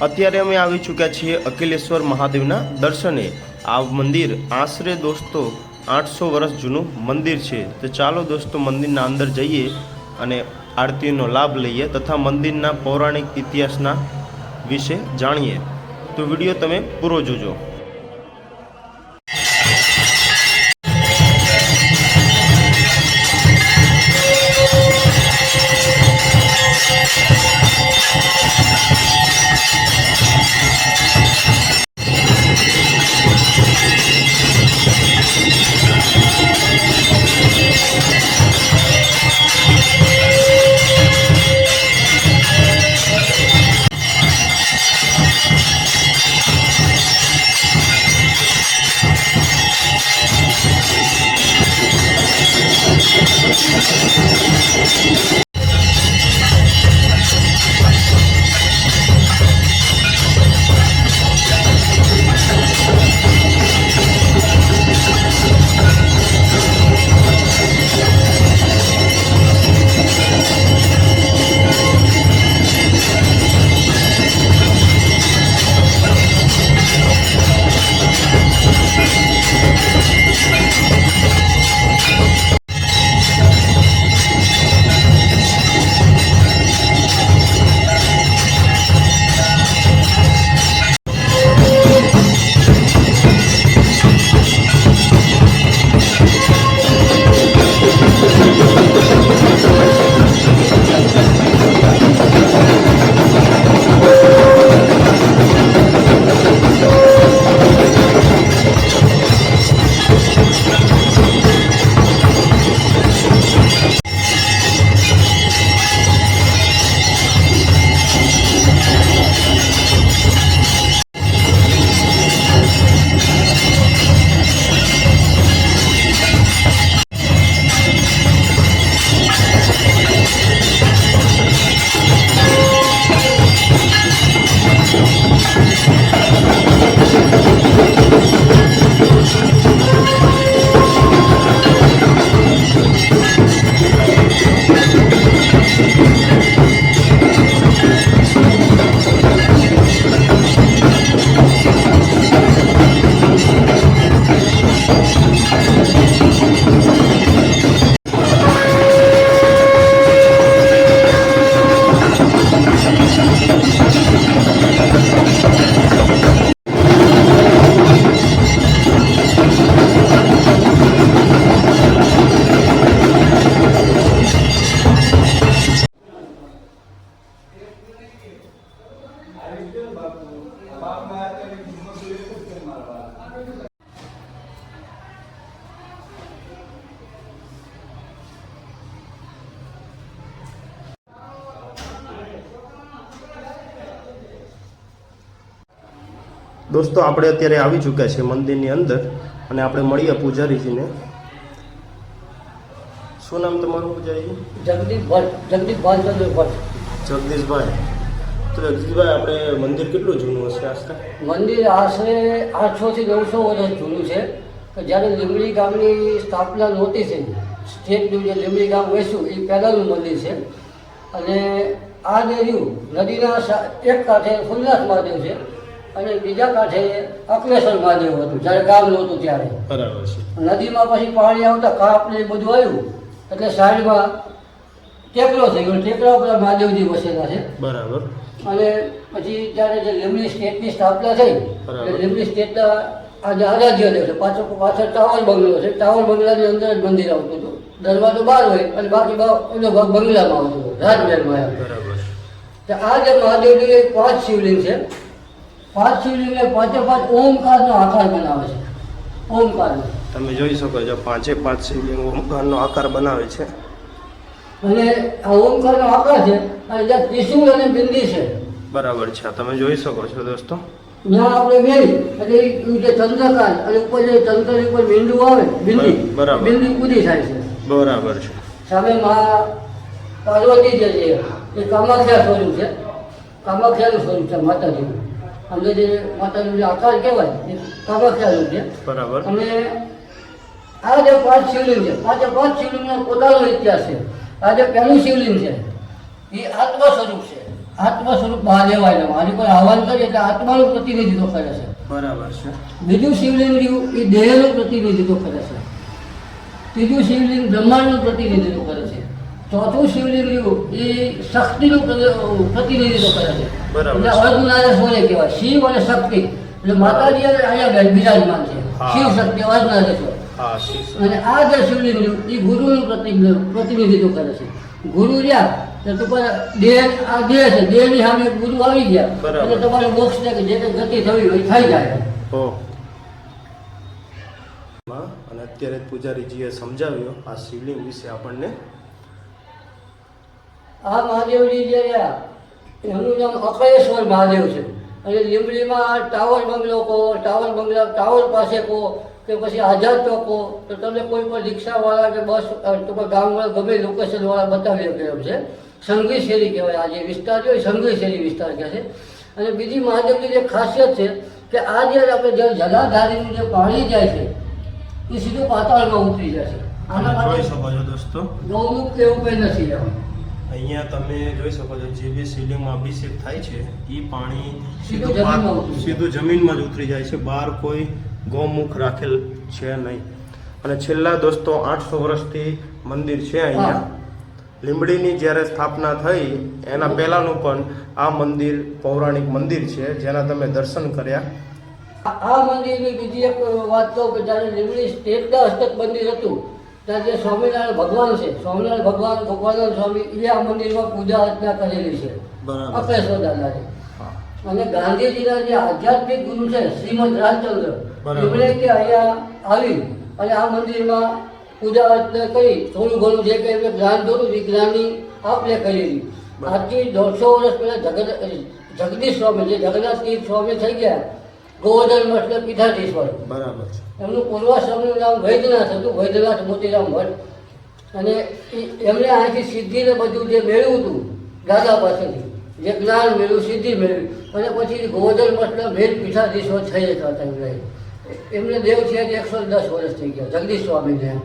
અત્યારે અમે આવી ચૂક્યા છીએ અખિલેશ્વર મહાદેવના દર્શને. આ મંદિર આશરે દોસ્તો આઠસો વર્ષ જૂનું મંદિર છે. તો ચાલો દોસ્તો મંદિરના અંદર જઈએ અને આરતીનો લાભ લઈએ તથા મંદિરના પૌરાણિક ઇતિહાસના વિશે જાણીએ. તો વીડિયો તમે પૂરો જોજો. દોસ્તો આપણે અત્યારે આવી ચૂક્યા છે મંદિરની અંદર અને આપણે મળીએ પૂજારીજીને. શું નામ તમારું પૂજારીજી જગદીશભાઈ તો જગદીશભાઈ આપણે મંદિર કેટલું જૂનું હશે આશરે મંદિર આશરે આઠસોથી નવસો વર્ષ જૂનું છે. કે જ્યારે લીંબડી ગામની સ્થાપના નહોતી થઈ સ્ટેટ જે લીંબડી ગામ વસ્યું એ પહેલાંનું મંદિર છે. અને આ દેર્યું નદીના સા- એક કાંઠે ફુલ્લાસ મહાદેવ છે. અને બીજા કાંઠે અકલેશ્વર મહાદેવ હતું જ્યારે ગામ નહોતું ત્યારે. બરાબર છે. નદીમાં પછી પાણી આવતા કાપ ને બધું આવ્યું એટલે સાઈડમાં ટેકરો થઈ ગયો. ટેકરા ઉપર મહાદેવજી વસેલા છે. બરાબર. અને પછી જ્યારે જે લીમડી સ્ટેટની સ્થાપના થઈ. એટલે લીંબડી સ્ટેટના આજે આરાધ્ય દેવ છે. પાછળ પાછળ ટાવર બંગલો છે. ટાવર બંગલાની અંદર જ મંદિર આવતું હતું. દરવાજો બહાર હોય અને બાકી એનો ભાગ બંગલામાં આવતો હતો રાજમહેલમાં બરાબર. તો આ જે મહાદેવની પાંચ શિવલિંગ છે પાંચ શિવલિંગને પાંચે પાંચ ઓમકારનો આકાર બનાવે છે. ઓમકારનો. તમે જોઈ શકો છો પાંચે પાંચ શિવલિંગ ઓમકારનો આકાર બનાવે છે. અને આ ઓમકારનો આકાર છે અને જ્યાં ત્રિશુલ અને બિંદી છે. બરાબર છે તમે જોઈ શકો છો દોસ્તો. જ્યાં આપણે મેળ એટલે જે ચંદ્રકાંત અને ઉપર જે ચંદ્ર ઉપર બિંદુ આવે બિંદી બરાબર. બિંદી પૂરી થાય છે. બરાબર છે. સામે મા પાર્વતી જે છે એ કામાખ્યા સ્વરૂપ છે. કામાખ્યાનું સ્વરૂપ છે માતાજીનું. અમને જે માતાજીનો જે આકાર કહેવાય કામાખ્યા રૂપ છે. બરાબર. અમે આ જે પાંચ શિવલિંગ છે પાંચે પાંચ શિવલિંગનો પોતાનો ઇતિહાસ છે આ જે પહેલું શિવલિંગ છે એ આત્મ સ્વરૂપ છે. આત્મા સ્વરૂપ મહાદેવ આવ્યા. મારી કોઈ આહવાન કરીએ એટલે આત્માનું પ્રતિનિધિત્વ કરે છે. બરાબર છે. બીજું શિવલિંગ રહ્યું એ દેહનું પ્રતિનિધિત્વ કરે છે. ત્રીજું શિવલિંગ બ્રહ્માંડનું પ્રતિનિધિત્વ કરે છે. ચોથું શિવલિંગ રહ્યું એ શક્તિનું નું પ્રતિનિધિત્વ કરે છે. બરાબર. એટલે અર્ધનારીય સ્વરે કહેવાય? શિવ અને શક્તિ. એટલે માતાજી અને અહીંયા બિરાજમાન છે. શિવ શક્તિ અર્ધનારીય સ્વર અને આ જે શિવલિંગ રહ્યું એ ગુરુનું પ્રતિ- પ્રતિનિધિત્વ કરે છે. ગુરુ રહ્યા તો તમારા દેહ આ દેહ છે દેહની સામે ગુરુ આવી ગયા. એટલે તમારે મોક્ષ કે જે કંઈ ગતિ થવી હોય થઈ જાય. અને અત્યારે પૂજારીજીએ સમજાવ્યો આ શિવલિંગ વિશે આપણને આ મહાદેવજી જે રહ્યા એમનું નામ અકળેશ્વર મહાદેવ છે. અને લીંબડીમાં ટાવર બંગલો કહો ટાવર બંગલા ટાવર પાસે કહો કે પછી આઝાદ ચોકો તો તમને કોઈ પણ રિક્ષાવાળા કે બસ ટૂંકા તો ગામવાળા ગમે લોકેશનવાળા બતાવી શકે એમ છે. સંઘી શેરી કહેવાય આ જે વિસ્તાર છે સંઘી શેરી વિસ્તાર કહે છે. અને બીજી મહાદેવની જે ખાસિયત છે કે આ જે આપણે જે જલાધારીનું જે પાણી જાય છે એ સીધું પાતાળમાં ઉતરી જાય છે. આના માટે દોસ્તો. ગૌમુખ કે એવું કંઈ નથી એમ અહીંયા તમે જોઈ શકો છો જે બી શિવલિંગમાં અભિષેક થાય છે એ પાણી સીધું સીધું જમીનમાં જ ઉતરી જાય છે. બહાર કોઈ ગૌમુખ રાખેલ છે નહીં. અને છેલ્લા દોસ્તો આઠસો વર્ષથી મંદિર છે અહીંયા. લીંબડીની જ્યારે સ્થાપના થઈ એના પહેલાંનું પણ આ મંદિર પૌરાણિક મંદિર છે જેના તમે દર્શન કર્યા. આ મંદિરની બીજી એક વાત તો કે જ્યારે લીમડી સ્ટેટના હસ્તક મંદિર હતું ત્યાં જે સ્વામિનારાયણ ભગવાન છે સ્વામિનારાયણ ભગવાન ભગવાન સ્વામી એ આ મંદિરમાં પૂજા અર્ચના કરેલી છે. અપેશ્વર દાદાજી. અને ગાંધીજીના જે આધ્યાત્મિક ગુરુ છે શ્રીમદ રાજચંદ્ર એમણે કે અહીંયા આવી અને આ મંદિરમાં પૂજા અર્ચના કરી થોડું ઘણું જે કંઈ એમને જ્ઞાન થોડું એ જ્ઞાનની આપણે કરેલી. આજથી દોઢસો વર્ષ પહેલા જગત જગદીશ સ્વામી જે જગન્નાથ તીર્થ સ્વામી થઈ ગયા ગોવર્ધન મઠ પીઠાધીશ્વર. બરાબર છે. એમનું પૂર્વાશ્રમનું નામ વૈદ્યનાથ હતું વૈદ્યનાથ મોતીરામ ભટ્ટ અને એમણે અહીંથી સિદ્ધિને બધું જે મેળવ્યું હતું દાદા પાસેથી જે જ્ઞાન મેળવ્યું સિદ્ધિ મેળવી. અને પછી ગોવર્ધન મઠના ભેદ પીઠાધીશ્વર થઈ જતા હતા એમને. એમને દેવ છે એકસો દસ વર્ષ થઈ ગયા જગદીશ સ્વામીને.